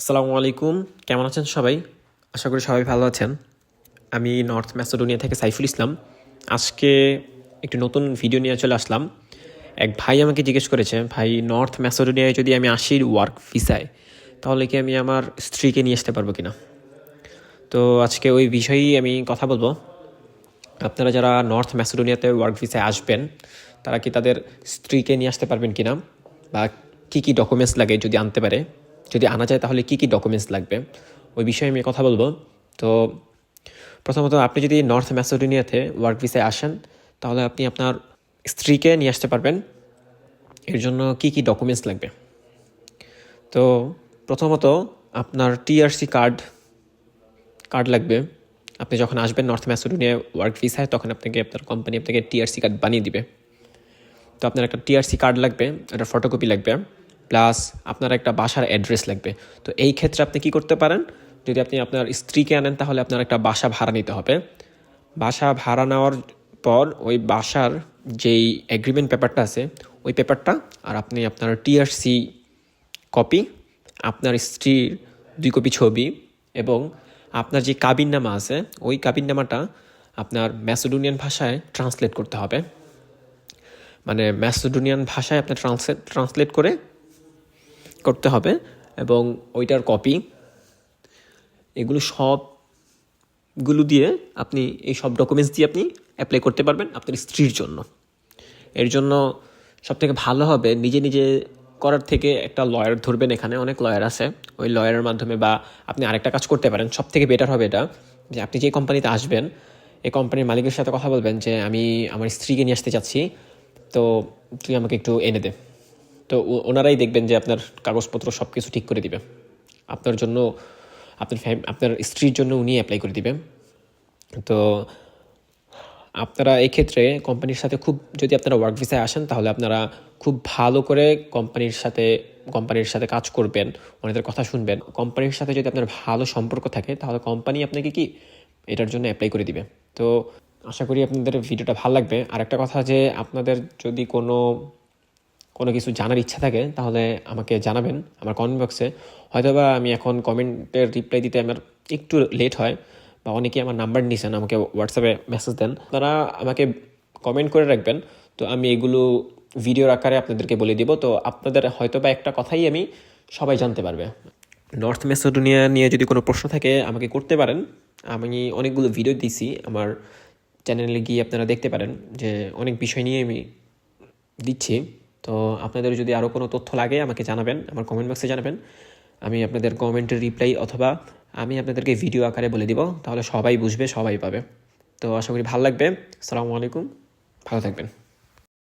আসসালামু আলাইকুম। কেমন আছেন সবাই? আশা করি সবাই ভালো আছেন। আমি নর্থ ম্যাসেডোনিয়া থেকে সাইফুল ইসলাম। আজকে একটি নতুন ভিডিও নিয়ে চলে আসলাম। এক ভাই আমাকে জিজ্ঞেস করেছে, ভাই, নর্থ ম্যাসেডোনিয়ায় যদি আমি আসি ওয়ার্ক ভিসায়, তাহলে কি আমি আমার স্ত্রীকে নিয়ে আসতে পারব কিনা? তো আজকে ওই বিষয়েই আমি কথা বলব। আপনারা যারা নর্থ ম্যাসেডোনিয়াতে ওয়ার্ক ভিসায় আসবেন, তারা কি তাদের স্ত্রীকে নিয়ে আসতে পারবেন কিনা? বা কী কী ডকুমেন্টস লাগে যদি আনতে পারে? যদি আনা যায়, তাহলে কী কী ডকুমেন্টস লাগবে? ওই বিষয়ে আমি কথা বলব। তো প্রথমত, আপনি যদি নর্থ ম্যাসেডোনিয়াতে ওয়ার্ক ভিসায় আসেন, তাহলে আপনি আপনার স্ত্রীকে নিয়ে আসতে পারবেন। এর জন্য কী কী ডকুমেন্টস লাগবে? তো প্রথমত, আপনার টিআরসি কার্ড কার্ড লাগবে। আপনি যখন আসবেন নর্থ ম্যাসেডোনিয়া ওয়ার্ক ভিসায় তখন আপনাকে আপনার কোম্পানি আপনাকে টিআরসি কার্ড বানিয়ে দিবে। তো আপনার একটা টিআরসি কার্ড লাগবে, একটা ফটোকপি লাগবে। প্লাস আপনার একটা বাসার অ্যাড্রেস লাগবে। তো এই ক্ষেত্রে আপনি কি করতে পারেন? যদি আপনি আপনার স্ত্রীকে আনেন, তাহলে আপনার একটা বাসা ভাড়া নিতে হবে। বাসা ভাড়া নেওয়ার পর ওই বাসার যেই এগ্রিমেন্ট পেপারটা আছে, ওই পেপারটা আর আপনি আপনার টিআরসি কপি আপনার স্ত্রীর দুই কপি ছবি এবং আপনার যে কাবিননামা আছে, ওই কাবিননামাটা আপনার ম্যাসেডোনিয়ান ভাষায় ট্রান্সলেট করতে হবে। মানে ম্যাসেডোনিয়ান ভাষায় আপনার ট্রান্সলেট ট্রান্সলেট করে করতে হবে এবং ওইটার কপি এগুলো সবগুলো দিয়ে আপনি এই সব ডকুমেন্টস দিয়ে আপনি অ্যাপ্লাই করতে পারবেন আপনার স্ত্রীর জন্য। এর জন্য সবথেকে ভালো হবে, নিজে নিজে করার থেকে একটা লয়ার ধরবেন এখানে, অনেক লয়ার আছে। ওই লয়ারের মাধ্যমে বা আপনি আরেকটা কাজ করতে পারেন। সব থেকে বেটার হবে এটা, যে আপনি যে কোম্পানিতে আসবেন, এই কোম্পানির মালিকের সাথে কথা বলবেন যে, আমি আমার স্ত্রীকে নিয়ে আসতে চাচ্ছি, তো তুই আমাকে একটু এনে দে। তো ওনারাই দেখবেন যে আপনার কাগজপত্র সব কিছু ঠিক করে দিবে। আপনার জন্য, আপনার ফ্যাম আপনার স্ত্রীর জন্য উনি অ্যাপ্লাই করে দিবে। তো আপনারা এই ক্ষেত্রে কোম্পানির সাথে খুব, যদি আপনারা ওয়ার্ক ভিসায় আসেন, তাহলে আপনারা খুব ভালো করে কোম্পানির সাথে কোম্পানির সাথে কাজ করবেন, ওনাদের কথা শুনবেন। কোম্পানির সাথে যদি আপনার ভালো সম্পর্ক থাকে, তাহলে কোম্পানি আপনাকে কি, এটার জন্য অ্যাপ্লাই করে দিবে। তো আশা করি আপনাদের ভিডিওটা ভালো লাগবে। আর একটা কথা যে, আপনাদের যদি কোনো কোনো কিছু জানার ইচ্ছা থাকে, তাহলে আমাকে জানাবেন আমার কমেন্ট বক্সে হয়তোবা আমি এখন কমেন্টের রিপ্লাই দিতে আমার একটু লেট হয়, বা অনেকেই আমার নাম্বার নিয়েছেন আমাকে হোয়াটসঅ্যাপে মেসেজ দেন। তারা আমাকে কমেন্ট করে রাখবেন, তো আমি এগুলো ভিডিওর আকারে আপনাদেরকে বলে দিব। তো আপনাদের হয়তোবা একটা কথাই আমি সবাই জানতে পারবে। নর্থ মেসোডোনিয়া নিয়ে যদি কোনো প্রশ্ন থাকে, আমাকে করতে পারেন। আমি অনেকগুলো ভিডিও দিছি আমার চ্যানেলে গিয়ে আপনারা দেখতে পারেন যে অনেক বিষয় নিয়ে আমি দিচ্ছি। তো আপনাদের যদি আরও কোনো তথ্য লাগে, আমাকে জানাবেন, আমার কমেন্ট বক্সে জানাবেন। আমি আপনাদের কমেন্টের রিপ্লাই অথবা আমি আপনাদেরকে ভিডিও আকারে বলে দিব, তাহলে সবাই বুঝবে, সবাই পাবে। তো আশা করি ভালো লাগবে। আসসালামু আলাইকুম, ভালো থাকবেন।